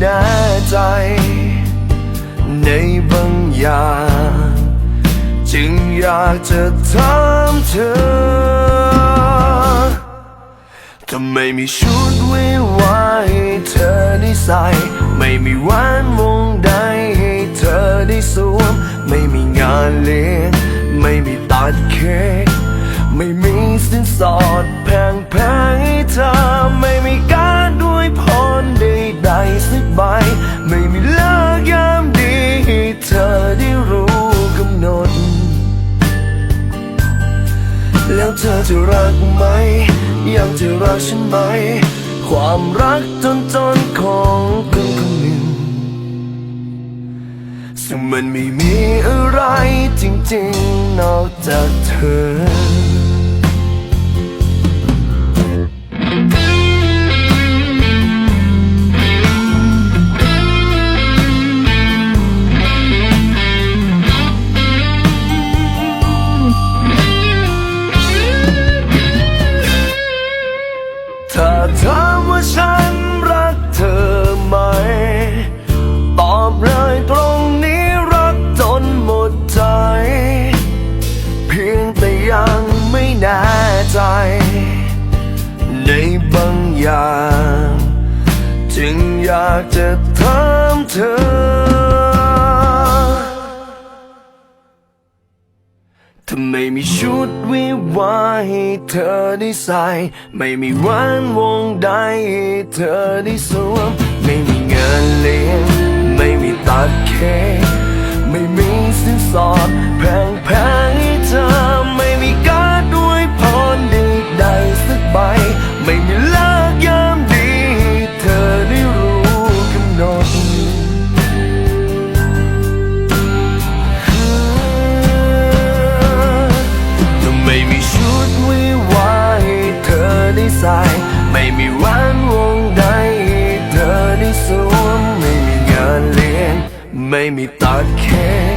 แน่ใจ ในบางอย่าง จึงอยากจะถามเธอทำไมมีชุดวิวาให้เธอได้ใส่ ไม่มีแหวนวงใดให้เธอได้สวม ไม่มีงานเลี้ยง ไม่มีตัดเค้กไม่มีสินสอด จะรักไหม ยังจะรักฉันไหม ความรักจนจนของคนคนหนึ่งซึ่งมันไม่มีอะไรากจะถามเธอ ทำไมมีชุดวิวาให้เธอได้ใส่ ไม่มีแหวันวงใดให้เธอได้สวม ไม่มีเงินเลี้ยงไม่มีตัดเค้ก ม่มีตัดเค้ก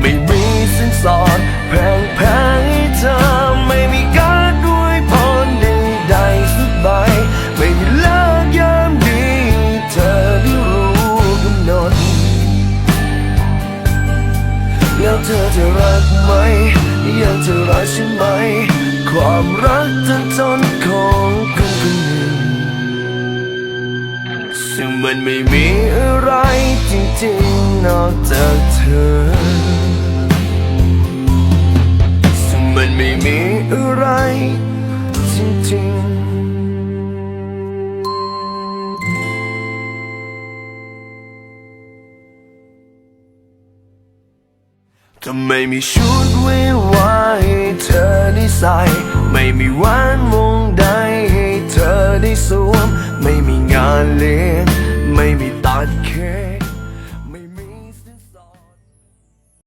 ไม่มีสินสอดแพงแพงให้เธอไม่มีการด้วยพรใดๆสักใบไม่มีเลิกยามดีเธอได้รู้กำหนดแล้วเธอจะรักไหมยังจะรักฉันไหม ความรักจนจนของคนคนหนึ่งซึ่งมันไม่มีอะไรจริงๆ นอกจากเธอซึ่งมันไม่มีอะไรจริงๆทำไมมีชุดวิวาให้เธอได้ใส่ ไม่มีแหวนวงใดให้เธอได้สวม ไม่มีงานเลี้ยงไม่มีตัดเค้ก